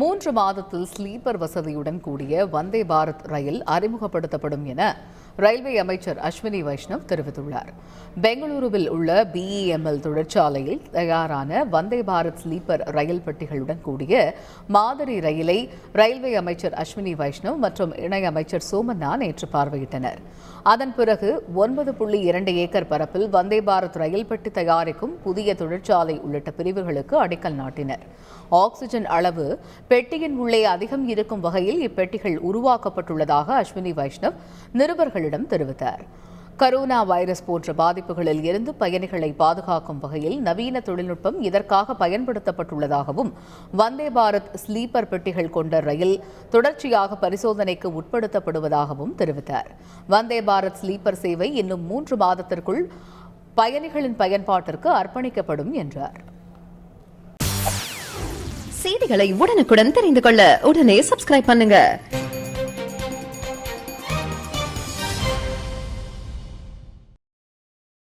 மூன்று மாதத்தில் ஸ்லீப்பர் வசதியுடன் கூடிய வந்தே பாரத் ரயில் அறிமுகப்படுத்தப்படும் என ரயில்வே அமைச்சர் அஸ்வினி வைஷ்ணவ் தெரிவித்துள்ளார். பெங்களூருவில் உள்ள பிஇஎம்எல் தொழிற்சாலையில் தயாரான வந்தே பாரத் ஸ்லீப்பர் ரயில் பெட்டிகளுடன் கூடிய மாதிரி ரயிலை ரயில்வே அமைச்சர் அஸ்வினி வைஷ்ணவ் மற்றும் இணையமைச்சர் சோமண்ணா நேற்று பார்வையிட்டனர். அதன் பிறகு ஒன்பது புள்ளி இரண்டு ஏக்கர் பரப்பில் வந்தே பாரத் ரயில் பெட்டி தயாரிக்கும் புதிய தொழிற்சாலை உள்ளிட்ட பிரிவுகளுக்கு அடிக்கல் நாட்டினர். ஆக்சிஜன் அளவு பெட்டியின் உள்ளே அதிகம் இருக்கும் வகையில் இப்பெட்டிகள் உருவாக்கப்பட்டுள்ளதாக அஸ்வினி வைஷ்ணவ் நிருபர்கள் செய்தியாளர்களிடம் தெரிவித்தார். கரோனா வைரஸ் போன்ற பாதிப்புகளில் இருந்து பயணிகளை பாதுகாக்கும் வகையில் நவீன தொழில்நுட்பம் இதற்காக பயன்படுத்தப்பட்டுள்ளதாகவும் வந்தே பாரத் ஸ்லீப்பர் பெட்டிகள் கொண்ட ரயில் தொடர்ச்சியாக பரிசோதனைக்கு உட்படுத்தப்படுவதாகவும் தெரிவித்தார். வந்தே பாரத் ஸ்லீப்பர் சேவை இன்னும் மூன்று மாதத்திற்குள் பயணிகளின் பயன்பாட்டிற்கு அர்ப்பணிக்கப்படும் என்றார். செய்திகளை உடனுக்குடன் தெரிந்து கொள்ள உடனே சப்ஸ்கிரைப் பண்ணுங்க.